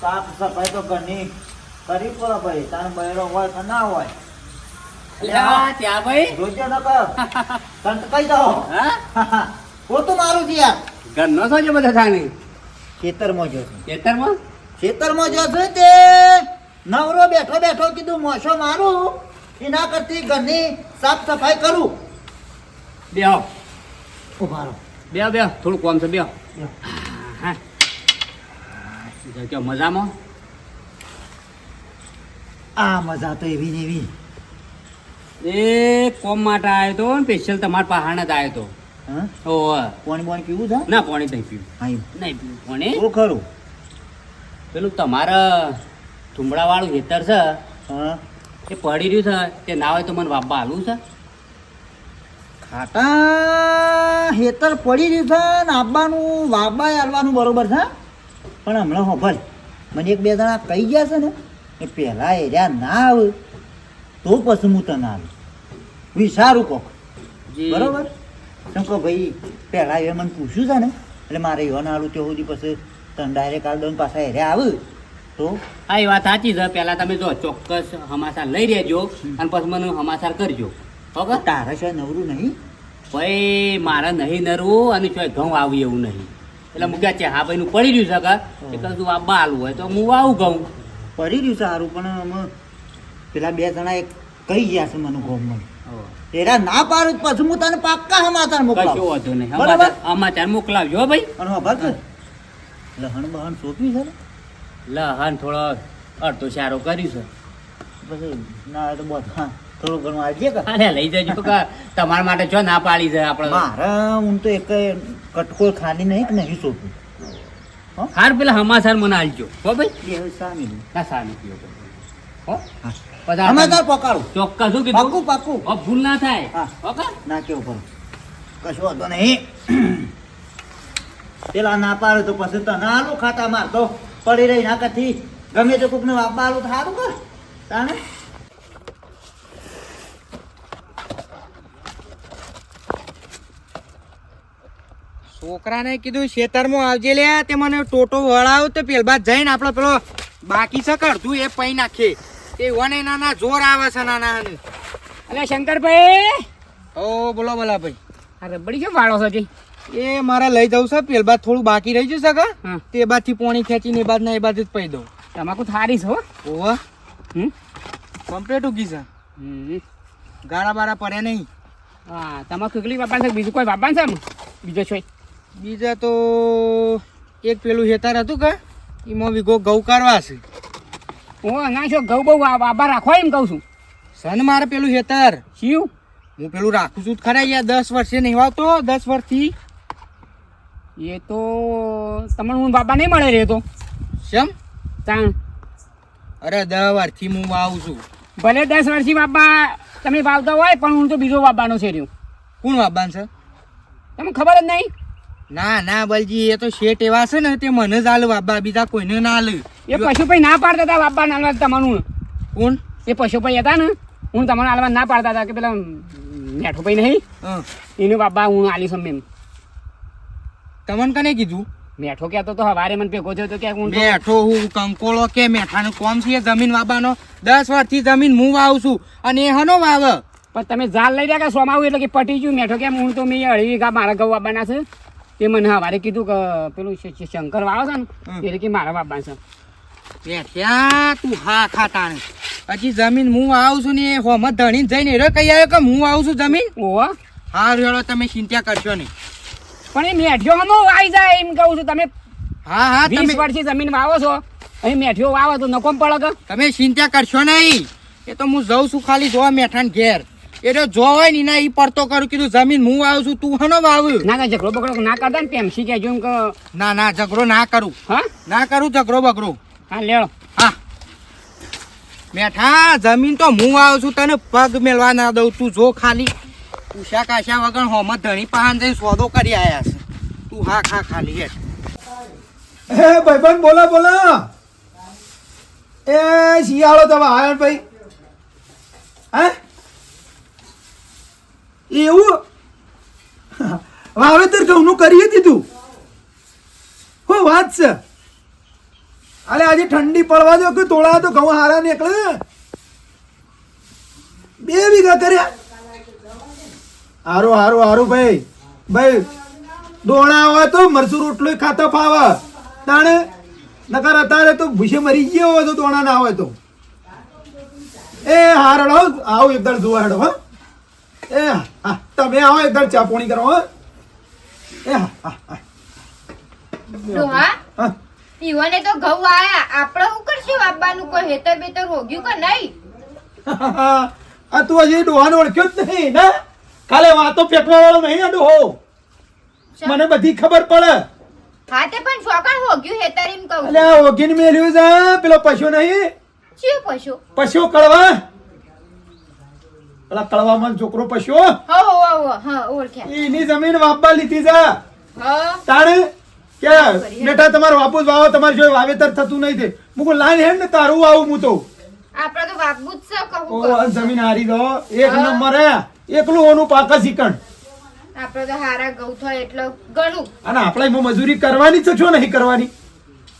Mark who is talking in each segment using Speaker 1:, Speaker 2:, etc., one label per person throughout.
Speaker 1: સાફ સફાઈ તો ઘરની કરી પડે ભાઈ. તાર બહેરો હોય કે ના હોય.
Speaker 2: ત્યાં ભાઈ?
Speaker 1: જોજો ન કર. તને કઈ દો.
Speaker 2: હા?
Speaker 1: પોતું મારું છે યાર.
Speaker 2: ઘરનો છો છે બધા થાણી?
Speaker 1: ખેતરમાં જો છે.
Speaker 2: ખેતરમાં?
Speaker 1: ખેતરમાં જો છે તે. નવરો બેઠો બેઠો કીધું મોસો મારું. એના કરતી ઘરની સાફ સફાઈ કરું.
Speaker 2: બેહો.
Speaker 1: ઊભા રહો.
Speaker 2: બે બે થોડું કોમ છે બે જો કે મજામાં?
Speaker 1: આ મજા તો એવી ને એવી.
Speaker 2: એ કોમ માટે આવ્યો તો સ્પેશિયલ તમારા પહાણ જ આવ્યો તો.
Speaker 1: કોણ બોણ પીવું છે?
Speaker 2: ના પાણી નહીં પીવું. નહીં પીવું પાણી.
Speaker 1: ઓ ખરું.
Speaker 2: પેલું તમારા ધુમડાવાળું ખેતર છે
Speaker 1: હા.
Speaker 2: એ પડી રહ્યું છે તે ના હોય તો મને બાપા હાલું છે.
Speaker 1: ખાટા હેતર પડી રહ્યું છે ને આપવાનું વાબાય આવવાનું બરોબર છે? પણ હમણાં હો ભાઈ મને એક બે જણા કહી ગયા છે ને એ પહેલાં એર્યા ના આવે તો પછી હું તને આવે વિચારું કોક. બરોબર? શું કહો ભાઈ પહેલાં એ મને પૂછ્યું છે ને એટલે મારે એવા ના આવું ત્યાં સુધી પછી તને ડાયરેક્ટ ને પાછા એર્યા આવે. તો?
Speaker 2: હા એ વાત સાચી છે. પહેલાં તમે જો ચોક્કસ હમાસાર લઈ રહેજો અને પછી મને હમાસાર કરજો. ઓકે
Speaker 1: તારે છે નવરું નહીં?
Speaker 2: ભાઈ મારે નહીં નરવું અને ચોય ઘઉં આવી એવું નહીં. એટલે મૂક્યા છે હા ભાઈ નું પડી રહ્યું છે કાં એ કશું આ હાલવું હોય. તો હું આવું કહું
Speaker 1: પડી રહ્યું સારું પણ અમે પેલા બે જણા એક કહી ગયા છે મને ગોમમાં એરા ના પાડું પછી હું તને પાક્કા સમાચાર
Speaker 2: કશો વાંધો નહીં.
Speaker 1: બરાબર.
Speaker 2: સમાચાર મોકલાવજો ભાઈ.
Speaker 1: અને છે? લહણ બહણ સોંપી છે ને?
Speaker 2: લહણ થોડો અડધો સારો કર્યું છે.
Speaker 1: પછી ના તો તો બધા થોડું ઘણું આવજે કે
Speaker 2: અરે લઈ જજો. કે તમારા માટે જો ના પાડી જાય આપણે.
Speaker 1: મારે હું તો એક કટકો ખાલી નહીં કે નહીં સોંપ્યું
Speaker 2: હાર પેલા હમાસાર મને આલજો. હો ભાઈ?
Speaker 1: સામી
Speaker 2: ના સામી કયો હો?
Speaker 1: હા. પકાડું
Speaker 2: ચોક્કસ શું કીધું?
Speaker 1: પાકું પાકું.
Speaker 2: હો, ભૂલ ના થાય.
Speaker 1: હા.
Speaker 2: ઓકે
Speaker 1: ના કેવું કરું? કશું વાંધો નહીં. પેલા ના પાડે તો પછી તને આલું ખાતા પડી રહી ના કથી. ગમે તે કોકને વાપા આલું તો સારું કર. તાને
Speaker 3: છોકરાને કીધું ખેતરમાં આવજે લે તે મને ટોટો વળાવ તો પેલ બાદ જઈને આપણે પેલો બાકી છે કરતું એ પૈ નાખે. તે વને નાના જોર આવે છે નાના
Speaker 2: અને શંકરભાઈ!
Speaker 3: ઓ બોલો બોલા ભાઈ
Speaker 2: આ રબડી કેમ વાળો છે
Speaker 3: એ મારે લઈ જવું છે પેલ બાદ થોડું બાકી રહી જશે કા? તે બાદથી પોણી ખેંચીને એ બાદ ના એ બાજુ જ પૈ દઉં.
Speaker 2: તમાકુ થારી છે હો.
Speaker 3: ઓવા
Speaker 2: હમ?
Speaker 3: કમ્પ્લેટ ઉગી છે. ગાળા બારા પડ્યા નહીં.
Speaker 2: હા તમાકુ એકલી બાપા છે બીજું કોઈ વાપરશે? બીજો છે
Speaker 3: બીજા તો એક પેલું હેતાર હતું કે એમાં વિગો ઘઉં કરવા છે
Speaker 2: હું ના છો ઘઉં બહુ આ બાબા રાખો એમ કહું છું.
Speaker 3: સન મારે પેલું હેતર.
Speaker 2: શિવ?
Speaker 3: હું પેલું રાખું છું ખરા યાર દસ વર્ષે નહીં વાવતો દસ વર્ષથી.
Speaker 2: એ તો તમને હું બાબા નહીં મળે રે તો
Speaker 3: શેમ?
Speaker 2: તાણ.
Speaker 3: અરે દસ વર્ષથી હું વાવું છું.
Speaker 2: ભલે દસ વર્ષથી બાબા તમે વાવતા હોય પણ હું તો બીજો બાબાનો છે રહ્યું.
Speaker 3: કોણ વાબાન છે?
Speaker 2: તમને ખબર જ નહીં?
Speaker 3: ના ના બલજી એ તો શેઠ એવા છે ને તે મને જ આલે બાબા બીજા કોઈને ના આલે.
Speaker 2: એ પશુભાઈ ના પાડતા હતા બાબા ના તમારું.
Speaker 3: કોણ?
Speaker 2: એ પશુભાઈ હતા ને હું તમને આલવા ના પાડતા હતા કે પેલા મેઠુભાઈ નહીં. એનું બાબા હું આલીશ એમ
Speaker 3: તમને કને કીધું?
Speaker 2: મેઠો કહેતો તો હવારે મને ભેગો થયો તો કે હું
Speaker 3: મેઠો હું કંકોળો કે મેઠાનું કોમ છે જમીન વાબાનો દસ વર્ષથી જમીન હું વાવું છું અને એ હનો વાવ.
Speaker 2: પણ તમે જાલ લઈ રહ્યા કે સોમાવું? એટલે કે પટી ગયું મેઠો કેમ? હું તો મેં અઢી વીઘા મારા ઘઉં બાબાના છે. તે મને હવારે કીધું કે પેલું શંકર વાળો છે ને એટલે કે મારા બાપા છે.
Speaker 3: બેઠ્યા તું હા ખાતા પછી જમીન હું વાવું છું ને એ ધણી ધણીને જઈને રે કહી આવ્યો કે હું વાવું છું જમીન?
Speaker 2: ઓહો.
Speaker 3: હા રેડો તમે ચિંતા કરશો નહીં.
Speaker 2: પણ એ મેઠિયો હમો આવી જાય એમ કહું છું. તમે
Speaker 3: હા હા તમે
Speaker 2: વર્ષથી જમીન વાવો છો અહીં મેઠિયો વાવો તો નકોમ પડે કે?
Speaker 3: તમે ચિંતા કરશો નહીં. એ તો હું જઉં છું ખાલી જોવા મેઠાન ઘેર. એ જોવાય જો હોય ને એના ઈ પડતો કરું કીધું જમીન હું આવું છું તું હનો વાવ?
Speaker 2: ના ના ઝઘડો બગડો ના કરતા ને પેમસી કહેજો એમ કે
Speaker 3: ના ના ઝઘડો ના કરું.
Speaker 2: હા?
Speaker 3: ના કરું ઝઘડો બગડો.
Speaker 2: હા લેવો
Speaker 3: હા. બેઠા જમીન તો હું આવું છું તને પગ મેળવા ના દઉં તું જો ખાલી. ઉષા કાશા વગર હોમત ધણી પહાન જઈને સોદો કરી આયા છે. તું હા ખા ખાલી હે
Speaker 4: એ ભાઈબંધ બોલો બોલો. એ શિયાળો તમે આવ્યો ભાઈ. હે? એવું? વાવેતર ઘઉંનું કરીએ દીધું હો વાત છે? અરે આજે ઠંડી પડવા દો કે તોડા તો ઘઉં હારા નીકળે? બે વીઘા કર્યા. હારું હારું હારું ભાઈ. ભાઈ દોણા હોય તો મરસું રોટલો ખાતો ફાવે. તાણે? નકર અત્યારે તો ભૂસે મરી ગયો હોય તો દોણા ના હોય તો. એ હારડો, આવો એકદમ જોવા હેડો હો. એ હા તમે આવો એકદમ ચા પોણી કરો હો. એ હા હા હા.
Speaker 5: ડોહા તો ઘઉં આયા. આપણે શું કરશું? આપવાનું કોઈ હેતર બેતર રોગ્યું કે નહીં?
Speaker 4: આ તું હજી ડોહાને ઓળખ્યો જ નહીં ને? કાલે વાતો ફેંકવા વાળો નહીં આ ડોહો મને બધી ખબર પડે.
Speaker 5: હા તે પણ ચોકણ હોગ્યું હેતર એમ કહું
Speaker 4: એટલે હોગીને મેલ્યું છે પેલો પશુ નહીં?
Speaker 5: શું પશુ?
Speaker 4: પશુ કળવા? પેલા તળવામાં છોકરો પશુ
Speaker 5: હો. હો હો હા ઓળખ્યા
Speaker 4: એની જમીન વાપવા લીધી છે. તાણે કે બેટા તમારે વાપુસ વાવો તમારે જો વાવેતર થતું નહીં તે મુકું લાઈન હેડ ને તારું આવું હું તો.
Speaker 5: આપણે તો વાગવું જ છે કહું
Speaker 4: જમીન હારી દો. એક નંબર હે. એકલું ઓનું પાક શીકણ
Speaker 5: આપણે તો હારા ગૌ થાય એટલે ઘણું
Speaker 4: અને આપણે એમાં મજૂરી કરવાની છે છો નહીં કરવાની?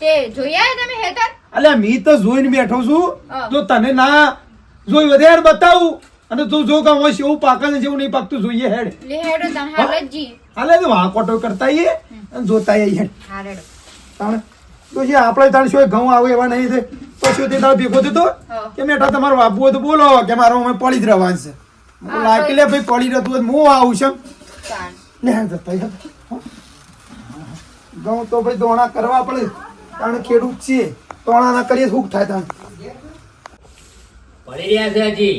Speaker 5: તે જોયા તમે હેતર?
Speaker 4: અલ્યા મી તો જોઈને બેઠો છું. જો તને ના જોઈ વધારે બતાવું. અને તું જો કે હોય એવું પાકે છે જેવું નહીં પાકતું જોઈએ હેડ.
Speaker 5: લે હેડો તને હાલજી
Speaker 4: હાલે તો વાંકોટો કરતા ઈએ અને જોતા ઈએ હેડ.
Speaker 5: હારેડો
Speaker 4: તાણ તો જે આપણે તાણ શું ઘઉં આવે એવા નહીં છે. પછી તે તાર ભેગો થતો? કે મેઠા તમારો બાપુ હોય તો બોલો કે મારો અમે પડી જ રહેવાનું છે.
Speaker 5: હા,
Speaker 4: લાગે લે ભાઈ પડી રહેતું હોય તો હું આવું છું
Speaker 5: તાણ.
Speaker 4: લે હેડ જતા ઘઉં તો ભાઈ દોણા કરવા પડે. કારણ ખેડૂત છીએ. દોણા ના કરીએ શું થાય તાણ?
Speaker 2: પડી રહ્યા છે હજી.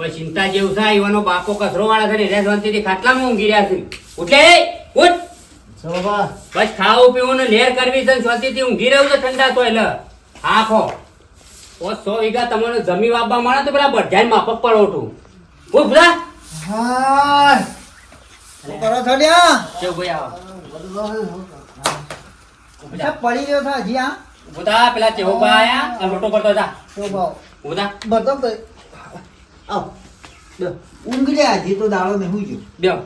Speaker 2: કોઈ ચિંતા જેવું થાય ઈવાનો બાપો કચરો વાળા ને રહ્યા શાંતિથી ખાટલામાં ઊંઘી રહ્યા છે. ઉઠે ઉઠ. બસ ખાવું પીવું ને લેર કરવી છે શાંતિથી ઊંઘી રહ્યું છે ઠંડા તો એટલે. આખો. ઓ સો વીઘા તમને જમી વાપવા મળે તો પેલા બધાય માફક પડો ઉઠું ઉઠ બધા
Speaker 1: શું કરો છો
Speaker 2: કેવું ભાઈ આવો.
Speaker 1: પડી ગયો છે હજી આ
Speaker 2: બધા પેલા ચેવો આયા? મોટો કરતો હતા
Speaker 1: તો ભાવ
Speaker 2: બધા
Speaker 1: બધો આવ. બે. ઊંઘ લે હજી તો દાડો નહીં હું ગયો.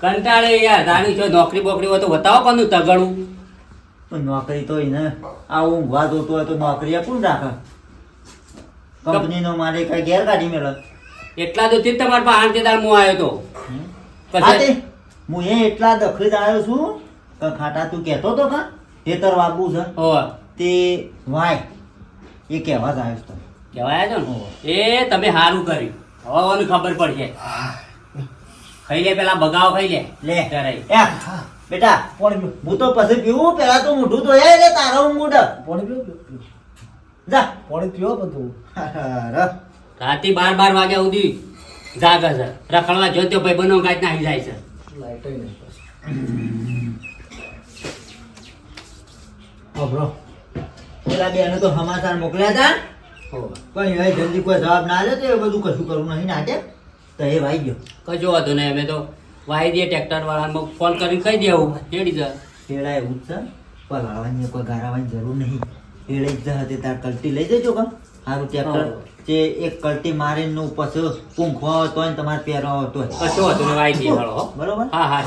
Speaker 2: કંટાળે યાર દાણી છો નોકરી બોકરી હોય તો બતાવો કોનું તગડું.
Speaker 1: પણ નોકરી તો એને આ ઊંઘવા જોતો હોય તો નોકરી કોણ રાખે? કંપનીનો માલિક કઈ ઘેર કાઢી મેળે
Speaker 2: એટલા તો થી તમારા પાસે દાળ હું આવ્યો તો.
Speaker 1: હા હું એ એટલા દખલી આવ્યો છું ખાટા તું કહેતો તો કા હેતર વાગવું છે. તે વાય. એ કહેવા જ આવ્યો છું
Speaker 2: કહેવાય છો ને? એ તમે સારું કર્યું. હવે ખબર ખબર પડશે. ખાઈ લે પેલા બગાવ ખાઈ લે.
Speaker 1: લે.
Speaker 2: કરાય.
Speaker 1: એ, બેટા હું તો પછી પીવું પેલા તો મોઢું તો હું મૂઢ પોણી પીવું જા. હારા.
Speaker 2: રાતે બાર બાર વાગ્યા સુધી જાગે છે. રખડવા જોતો ભાઈ બનો ગાજ નાખી જાય. છે
Speaker 1: પેલા બેનો તો સમાચાર મોકલ્યા હતા. પણ એ જલ્દી કોઈ જવાબ ના આલે તો એ બધું કશું કરવું નહીં નાટે તો એ વાઈ ગયો.
Speaker 2: કજો વાંધો નહીં અમે તો વાઈ દઈએ ટ્રેક્ટર વાળા ફોન કરીને કહી દેવું તેડી છે.
Speaker 1: પેલા એવું જ છે. પલાળવાની કોઈ ગારાવાની જરૂર નહીં. પેલે જ હતી તાર કલટી લઈ જજો કામ. સારું ટ્રેક્ટર જે એક કલટી મારીને નું પછી પૂંખો હતો ને તમારે પહેરો હતો
Speaker 2: કશો વાંધો નહીં વાઈ દઈએ
Speaker 1: બરોબર?
Speaker 2: હા હા.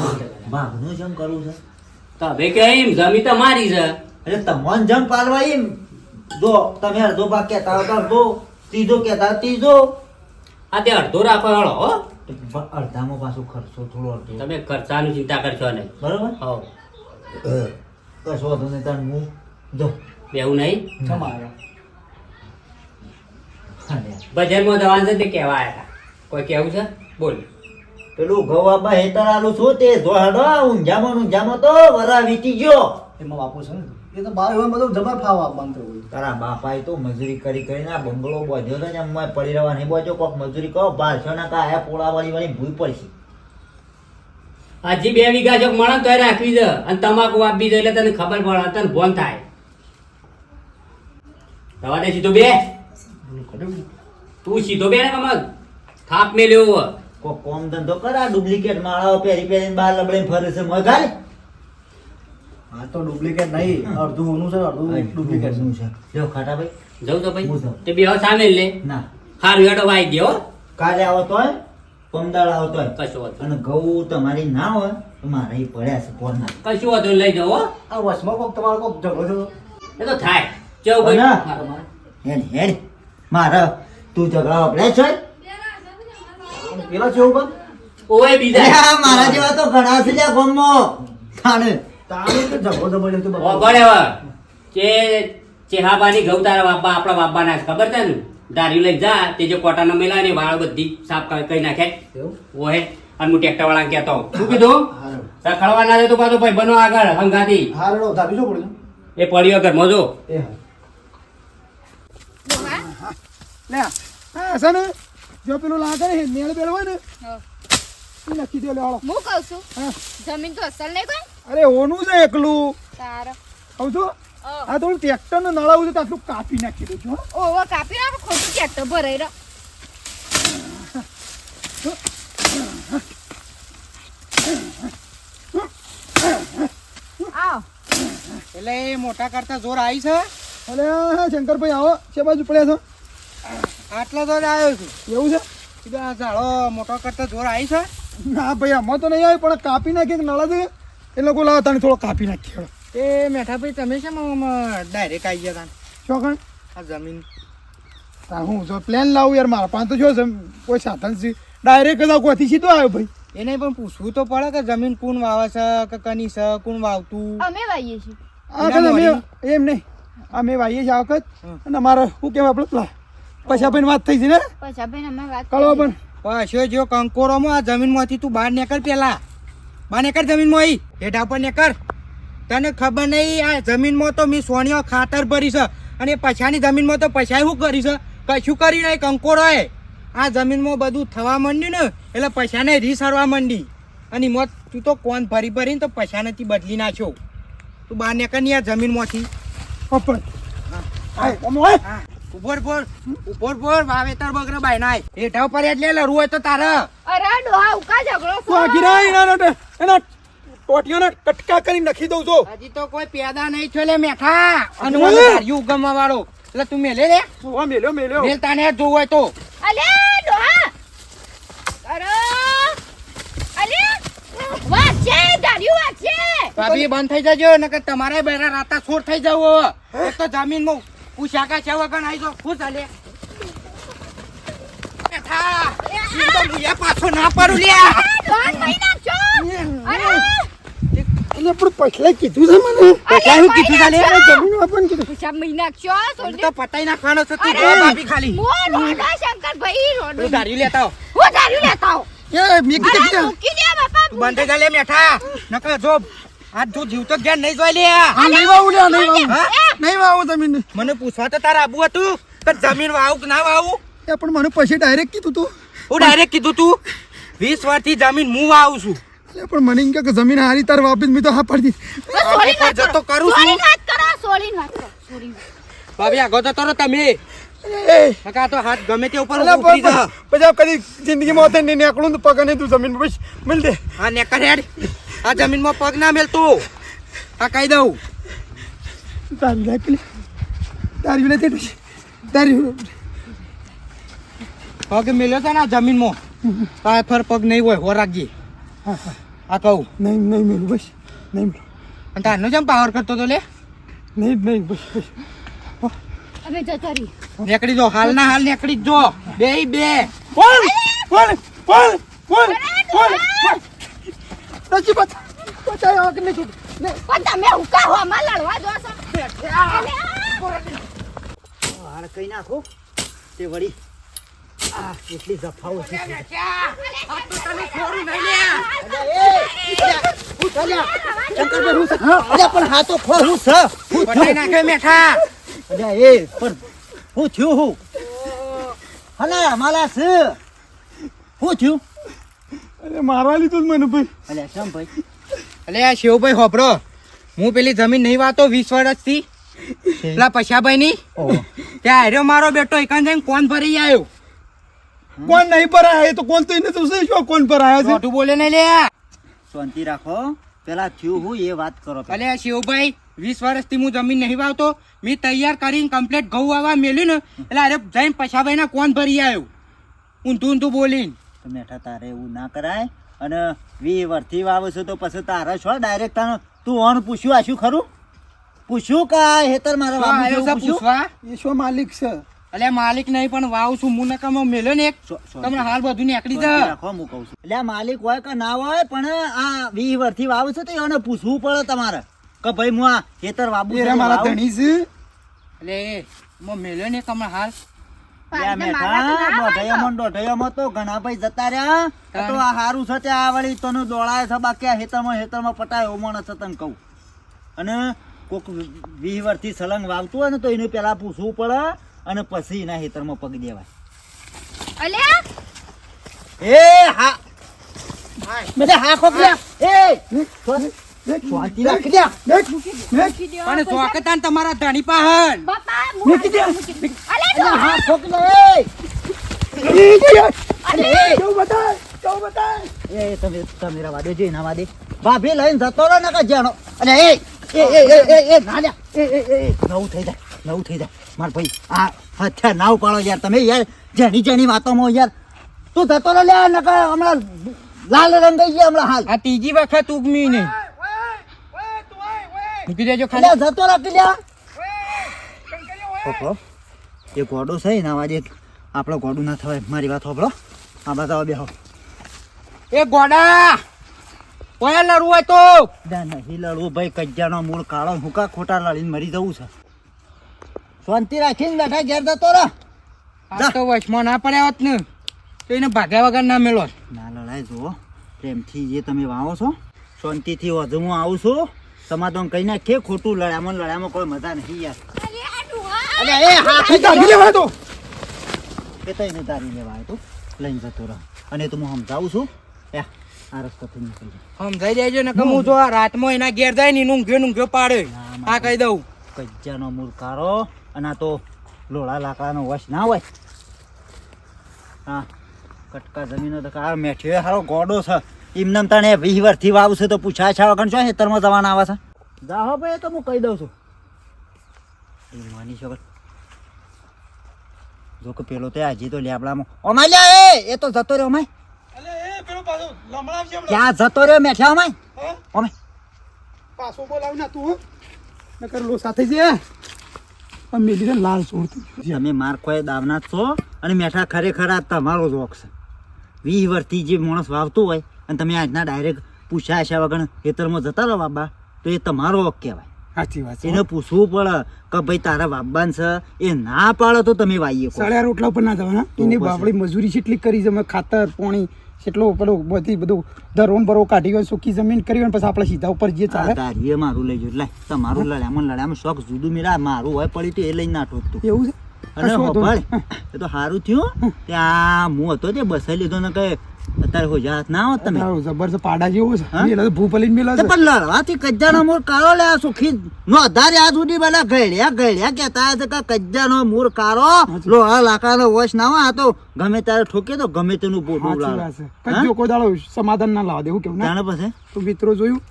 Speaker 1: ભાગનું જેમ કરવું છે.
Speaker 2: તો હવે કે એમ જમી તો મારી છે.
Speaker 1: એટલે તમને જમ પાડવા એમ. જો તમે અડધો ભાગ કહેતા હો તો અડધો ત્રીજો કહેતા ત્રીજો.
Speaker 2: આ તે અડધો રાખો હાલો હો.
Speaker 1: અડધામાં પાછો ખર્ચો થોડો અડધો.
Speaker 2: તમે ખર્ચાની ચિંતા કરશો નહીં.
Speaker 1: બરોબર?
Speaker 2: હા.
Speaker 1: કશો વાંધો નહીં તાર હું જો.
Speaker 2: બેવું નહીં?
Speaker 1: તમારે.
Speaker 2: બજારમાં જવાનું છે તે કહેવા આવ્યા હતા. કોઈ કેવું છે? બોલ.
Speaker 1: પેલું ગવાબા હેતર આલું છું તે જો હેડો ઊંઝામાં ઊંઝામાં તો વરા વીતી ગયો.
Speaker 6: એમાં બાપુ છે ને? એ તો બાર હોય બધું જબર ફાવ આપવાનું તો
Speaker 1: તારા બાપાએ તો મજૂરી કરી કરીને આ બંગલો બોધ્યો તો ને એમાં પડી રહેવા નહીં બોજો કોક મજૂરી કહો બારસો ના પોળા વાળી વાળી ભૂઈ પડશે.
Speaker 2: હજી બે વીઘા જો મળે તો રાખવી દે. અને તમાકુ આપી દે એટલે તને ખબર પડે તને ફોન થાય. રવા દે સીધો બે. તું સીધો બે ને કમલ. થાપ મેલ્યો.
Speaker 1: કોક કોમ ધંધો કરા ડુપ્લિકેટ માળાઓ પહેરી પહેરીને બહાર લબડીને ફરે છે મગાલ.
Speaker 6: આ તો ડુપ્લિકેટ નહીં અડધું ઓનું છે અડધું ડુપ્લિકેટ છે.
Speaker 1: છે. લ્યો ખાટા ભાઈ
Speaker 2: જવું તો ભાઈ. તે બે હવે સામે લે.
Speaker 1: ના.
Speaker 2: હારું હેડો વાઈ ગયો હો.
Speaker 1: કાલે આવો તોય પમદાળ આવતો હોય.
Speaker 2: કશું વાંધો
Speaker 1: અને ઘઉં તમારી ના હોય તો મારે પડ્યા છે પોરના.
Speaker 2: કશું વાંધો લઈ જાઓ હો.
Speaker 6: આ વસમાં કોક તમારો કોક ઝઘડો
Speaker 2: એ તો થાય. કેવું ભાઈ.
Speaker 1: ના. હેડ હેડ. મારે તું ઝઘડા આપણે છે?
Speaker 6: પેલા છે ઉપર
Speaker 2: ઓય બીજા.
Speaker 1: મારા જેવા તો ઘણા છે ત્યાં ગામમાં. તાણે.
Speaker 6: તારે કે
Speaker 2: ચેહાબાની ઘઉં તારા બાપા આપણા બાપાના ખબર છે ને? દારી લઈ જા તે જે કોટાનો મેલા ને વાળ બધી સાફ કરી- કરી નાખે. ઓહે અને હું ટ્રેક્ટર વાળા કહેતો શું કીધું? રખડવા ના દે તો પાછો ભાઈ બનો આગળ હંગાથી.
Speaker 6: હારું, ધાબી શું પડ્યું?
Speaker 2: એ પડ્યો ઘરમાં જો.
Speaker 6: એ હા.
Speaker 5: ડોહા,
Speaker 4: લે હા છે ને જો પેલું લાગે ને મેળ બેળ હોય ને
Speaker 5: હા.
Speaker 4: એ લેવાળો
Speaker 5: હું કહું છું જમીન તો અસલ નહીં કોઈ
Speaker 4: અરે ઓનું છે એકલું.
Speaker 5: તારા.
Speaker 4: કહું છું. આ થોડું ટ્રેક્ટર ને નળાવું છે તો આટલું કાપી નાખી દઉં છું ઓ
Speaker 5: ઓવો કાપી નાખો ખોટું ટ્રેક્ટર ભરાઈ રહ્યો. આવ.
Speaker 3: એટલે એ મોટા કરતા જોર આવી છે?
Speaker 4: અરે હા શંકરભાઈ આવો. છે બાજુ પડ્યા છો.
Speaker 3: આટલો તો જ આવ્યો છું.
Speaker 4: એવું છે?
Speaker 3: સીધા ઝાડો મોટો કરતા જોર આવી છે?
Speaker 4: ના ભાઈ આમાં તો નહીં આવે પણ કાપી નાખી નળા દે એ લોકો લાવો તને થોડો કાપી નાખીએ
Speaker 3: મેઠા મેઠાભાઈ તમે છે ડાયરેક્ટ આવી ગયા તા
Speaker 4: શું કણ
Speaker 3: આ જમીન.
Speaker 4: તા હું જો પ્લેન લાવું યાર મારા પાસે તો જો કોઈ સાધન છે. ડાયરેક્ટ જ કોઈથી સીધો આવ્યો ભાઈ?
Speaker 3: એને પણ પૂછવું તો પડે કે જમીન કોણ વાવે છે કે કની છે કોણ વાવતું?
Speaker 5: અમે વાવીએ છીએ.
Speaker 4: આ કદ અમે એમ નહીં. અમે વાઈએ છીએ આ વખત. અને અમારે શું કહેવાય આપણે પેલા પૈસા વાત થઈ છે ને?
Speaker 5: પછી ભાઈ અમે વાત
Speaker 4: પણ.
Speaker 3: પાછો જો કંકોરોમાં આ જમીનમાંથી તું બહાર નીકળ પેલા. બહાર કર જમીનમાં મોઈ. હેઠા પર નીકળ તને ખબર નહીં આ જમીનમાં તો મેં સોનિયો ખાતર ભરી છે. અને પછાની જમીનમાં તો પછાય શું કરી છે? કશું કરી નહીં કંકોરોએ આ જમીનમાં બધું થવા માંડ્યું ને એટલે પૈસાને રીસરવા માંડી. અને મોત તું તો કોણ ભરી ભરીને તો પૈસાનેથી બદલી નાખ્યો. તું બહાર નીકળ આ જમીનમાંથી હા. ઉભોર બોર ઉભોર બોર વાવેતર બગડે બાય નાય. હેઠા ઉપર એટલે લડવું હોય તો તારે.
Speaker 5: અરે ડોહા ઉકા ઝઘડો
Speaker 4: સો ગિરા એના એના ટોટીઓના કટકા કરી નાખી દઉં છું.
Speaker 3: હજી તો કોઈ પેદા નહીં થયો લે મેઠા. અનવા ધાર્યું ઉગમવા વાળો. એટલે તું મેલે લે.
Speaker 4: ઓ મેલ્યો મેલ્યો.
Speaker 3: મેલ તાને જોવું હોય તો.
Speaker 5: અલે ડોહા. અરે અલે. છે દાડિયું વાત છે.
Speaker 3: ભાભી બંધ થઈ જજો નકર તમારે બેરા રાતા છોડ થઈ જાવ. એક તો જમીનમાં ઉશાકા છે વગર આવી તો મુયા પાછો ના પડું લ્યા
Speaker 5: અરે.
Speaker 4: પણ પછલે કીધું છે મને.
Speaker 3: પછલા શું કીધું તાલે
Speaker 4: જમીન આપણ કીધું.
Speaker 5: પૂછા મહી નાખજો
Speaker 3: મને તો પતાઈ નાખવાનો છે તું જો ભાભી ખાલી.
Speaker 5: મો રોડો શંકર ભાઈ રોડો
Speaker 3: તું ધાર્યું લેતા આવ.
Speaker 5: હું દાડિયું લેતા આવું.
Speaker 4: એ મેં કીધું કીધું
Speaker 5: મૂકી દે બાપા
Speaker 3: તું બંધ જા લે મેઠા નકર જો આજ તું જીવતો જ ઘેર નહીં જોઈ લે.
Speaker 4: આ નહીં વાવું લ્યા નહીં વાવું. નહીં વાવું જમીન
Speaker 3: મને પૂછવા તો તારા આબુ હતું કે જમીન વાવું કે ના વાવું?
Speaker 4: એ પણ મને પછી ડાયરેક્ટ કીધું તું.
Speaker 3: હું ડાયરેક્ટ કીધું તું. વીસ વર્ષથી જમીન હું વાવું છું.
Speaker 4: પણ મને એમ કે જમીન હારી તાર વાપસ મેં તો હા પાડી
Speaker 3: ઉપર જતો કરું. છું.
Speaker 5: સોળી વાત સોળી વાત કરો સોળી
Speaker 3: ભાભી આગળ તો તરો તમે.
Speaker 4: એ
Speaker 3: કાકા તો હાથ ગમે તે ઉપર ઉપડી જા
Speaker 4: પછી કદી જિંદગીમાં હોતે નહીં નીકળું તો પગ નહીં તું જમીન પછી મિલ દે
Speaker 3: હા નેકર હેડ. આ જમીનમાં પગ ના મેલતો આ કહી દઉં.
Speaker 4: તારી લાય પેલી તારી લે તે તારી
Speaker 3: પગ મેલ્યો છે ને આ જમીનમાં. આ ફર પગ નહીં હોય હો રાખજે. આ કહું.
Speaker 4: નહીં નહીં મેલું બસ. નહીં મેલું.
Speaker 3: અને તારનો જેમ પાવર કરતો તો લે?
Speaker 4: નહીં નહીં બસ બસ.
Speaker 5: જતા રહી
Speaker 3: નીકળી જો હાલ ના હાલ નેકડી જ જો. બે બે.
Speaker 4: બોલ બોલ બોલ બોલ બોલ. નથી બચાય આવા કે નહીં છૂટ
Speaker 5: પણ તમે હુકા હો માં લડવા દો છો
Speaker 1: હાર કઈ નાખો? તે વળી. આ કેટલી જફાઓ છે. અલ્યા પણ હા તો ખોલ હું. છે હું
Speaker 3: પટાઈ નાખે મેઠા
Speaker 1: અલ્યા એ પણ હું થયું હું? હલા માલા છે હું થયું?
Speaker 4: અરે મારવા લીધું જ મને ભાઈ.
Speaker 1: અલે શમ ભાઈ?
Speaker 3: અલે આ શિવભાઈ હોપડો હું પેલી જમીન નહીં વાતો વીસ વર્ષથી. પેલા પશાભાઈ ની ત્યાં હાર્યો મારો બેટો એકાન જઈને કોણ ભરી આવ્યો
Speaker 4: કોણ નહીં પર આયા તો કોણ તો એને તો શું કોણ પર આયા છે?
Speaker 3: મોટું બોલે નહીં લે.
Speaker 1: શાંતિ રાખો. પેલા થયું હું એ વાત કરો પેલા.
Speaker 3: અલે શિવભાઈ વીસ વર્ષથી હું જમીન નહીં વાવતો. મેં તૈયાર કરીને કમ્પ્લેટ ઘઉં વાવવા મેલ્યું ને એટલે અરે જઈને પશાભાઈ ના કોણ ભરી આવ્યો ઊંધું ઊંધું બોલીને.
Speaker 1: તો મેઠા તારે એવું ના કરાય. અને વી વર્ષથી વાવશો છે તો પછી તારે છો ડાયરેક્ટ તું ઓન પૂછ્યું આશું ખરું? પૂછ્યું કે હેતર મારા પૂછ્યું?
Speaker 3: પૂછવા?
Speaker 4: એ શું માલિક છે?
Speaker 3: એટલે માલિક નહીં પણ વાવ છું હું નકામો મેલ્યો ને એક. તમને હાલ બધું નીકળી જાય
Speaker 1: રાખો, હું કહું છું. એટલે માલિક હોય કે ના હોય પણ આ વી વર્ષથી વાવ છે તો એને પૂછવું પડે તમારે. કે ભાઈ હું આ હેતર વાબુ
Speaker 4: એ મારા ધણી છે
Speaker 3: એટલે મેલ્યો ને કમળ હમણાં હાલ.
Speaker 1: ઘણા ભાઈ જતા રહ્યા. તો આ હારું છે તે આ વળી તને દોડાય છે બાકી આ હેતરમાં હેતરમાં પટાય એવું છે તને કહું. અને કોક વીસ વર્ષથી સળંગ વાવતું હોય ને તો એને પેલા પૂછવું પડે અને પછી એના હેતરમાં પગ દેવાય.
Speaker 5: અલ્યા
Speaker 1: એ હા. બધા હા ખોક એ!
Speaker 3: તમારા ધણી પાહન.
Speaker 5: બાપા હું અલ્યા
Speaker 1: અલ્યા, હા ખોક લ્યા, એ. એ તમે તમે રવા દેજો એના વાદે. ભાભી લઈને જતો રહો ને કે જાણો અને એ એ એ એ એ એ એ એ એ એ. નવું થઈ જાય નવું થઈ જાય. માર ભાઈ આ હથિયાર ના ઉપાડો યાર તમે યાર. જેની જેની વાતોમાં યાર. તું જતો રહો લે નકર હમણાં લાલ રંગ ગઈ ગયા હમણાં હાલ.
Speaker 3: આ ત્રીજી વખત ઉગમી નહીં મૂકી દેજો ખાલી.
Speaker 1: જતો રાખી લ્યા ઓહો એ ગોડો છે ને વાજે આપણો ગોડું ના થવાય. મારી વાત હોભળો. આ બધા બેહો.
Speaker 3: એ ગોડા! કોઈ લડવું હોય તો.
Speaker 1: ના નહીં લડવું ભાઈ કજ્જાનો મૂળ કાળો. હુકા ખોટા લડીને મરી જવું છે? શાંતિ રાખીને બેઠા ઘેર જતો રહો.
Speaker 3: આ તો વચમાં ના પડ્યા હોત ને તો એને ભાગ્યા વગર ના મેલો.
Speaker 1: ના લડાય જુઓ. પ્રેમથી જે તમે વાવો છો શાંતિથી વધુ હું આવું છું. સમાધાન કઈ કે ખોટું લડામાં ને લડામાં કોઈ મજા નથી યાર. અરે એ
Speaker 4: હાથી કાઢી લેવાય તો
Speaker 1: એ તો એને તારી લેવા તું. લઈને જતો રહો. અને એ તો હું સમજાવું છું. એ આ રસ્તેથી નીકળી જાય
Speaker 3: સમજાઈ દેજો ને કે હું જો આ રાતમાં એના ઘેર જાય ને ઊંઘ્યો ને ઊંઘ્યો પાડે આ કહી દઉં.
Speaker 1: કજ્જાનો મૂર્ખારો અને આ તો લોળા લાકડાનો વશ. ના હોય. હા. કટકા જમીનો તો કાળો મેઠ્યો હારો ગોડો છે. એમને તને વીસ વર્ષથી વાવશે તો પૂછાય છે વગર શું હેતરમાં જવાના આવે છે? દાહો ભાઈ તો હું કહી દઉં છું. એ માની શકો. જો કે પેલો તે હજી તો લેબડામાં ઓમાય લ્યા એ એ તો જતો રહ્યો અમાય ક્યાં જતો રહ્યો મેઠ્યા અમાય અમે
Speaker 4: પાછો બોલાવ ના તું નકર લો સાથે જે અમે લીધે છે લાલ છોડતી.
Speaker 1: તમે માર કોઈ દાવના છો અને મેઠા ખરેખર આ તમારો જોક છે. વીસ વર્ષથી જે માણસ વાવતું હોય અને તમે આજના ડાયરેક્ટ પૂછ્યા છે વગર ખેતરમાં જતા રહો બાબા તો એ તમારો હક કહેવાય.
Speaker 4: સાચી વાત
Speaker 1: એને પૂછવું પડે કે ભાઈ તારા બાબાન છે એ ના પાડે તો તમે વાઈએ.
Speaker 4: સાડા રોટલા ઉપર ના જવાના. એની બાપડી મજૂરી કેટલી કરી છે ખાતર પોણી કેટલો પેલો બધી બધું ધરોન ભરો કાઢી ગયો સુકી જમીન કરી હોય ને પછી આપણે સીધા ઉપર જે ચાલે.
Speaker 1: તારીએ મારું લઈ જાય એટલે તમારું લડામાં લડામાં શોખ જુદું મેળા. મારું હોય પડી તો એ લઈને ના ઠોકતું
Speaker 4: એવું છે?
Speaker 1: અને એ તો સારું થયું. ત્યાં હું હતો તે બસાઈ લીધો ને કે અત્યારે હો જાત ના હોત તમે.
Speaker 4: જબરજસ્ત પાડા જેવો છે? મેલા તો ભૂપલીને મેલા છે.
Speaker 1: પણ લડવાથી કજ્જાનો મૂળ કાળો લે આ સુખી નો આધાર આજ સુધી બલા ગળ્યા ગળ્યા કેતા છે કે કજ્જાનો મૂળ કાળો લો આ લાકાનો વોશ ના હોય આ તો ગમે ત્યારે ઠોકે તો ગમે તેનું બોટું ઉડાડે.
Speaker 4: વાત છે.
Speaker 1: હા?
Speaker 4: કજો કોઈ દાડો સમાધાન ના લાવા દેવું કેવું
Speaker 1: જાણે પછી?
Speaker 4: તો મિત્રો જોયું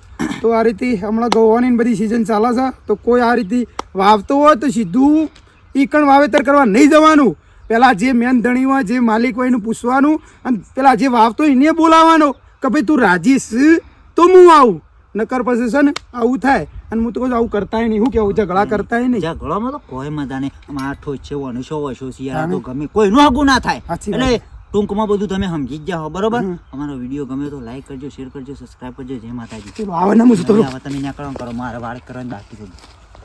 Speaker 4: તો આ રીતે હમણાં ગવાની બધી સિઝન ચાલે છે. તો કોઈ આ રીતે વાવતો હોય તો સીધું ઈકણ વાવેતર કરવા નહીં જવાનું. પેલા જે મેન ધણી હોય જે માલિક હોય એનું પૂછવાનું અને પેલા જે વાવતો એને બોલાવવાનો કે ભાઈ તું રાજીશ તો હું આવું. નકર પછી છે ને આવું થાય. અને હું તો કહું આવું કરતાય નહીં. હું કેવું ઝઘડા કરતાય નહીં.
Speaker 1: ઝઘડામાં તો કોઈ મજા નહીં. આમાં આઠો છે વનસો વસો શિયાળા તો ગમે. કોઈનું આગું ના થાય. એટલે ટૂંકમાં બધું તમે સમજી જ જાઓ બરોબર? અમારો વીડિયો ગમે તો લાઈક કરજો શેર કરજો સબસ્ક્રાઈબ કરજો. જય માતાજી.
Speaker 4: આવે ને
Speaker 1: તમે નીકળો કરો મારે વાળ કરવાની બાકી છે.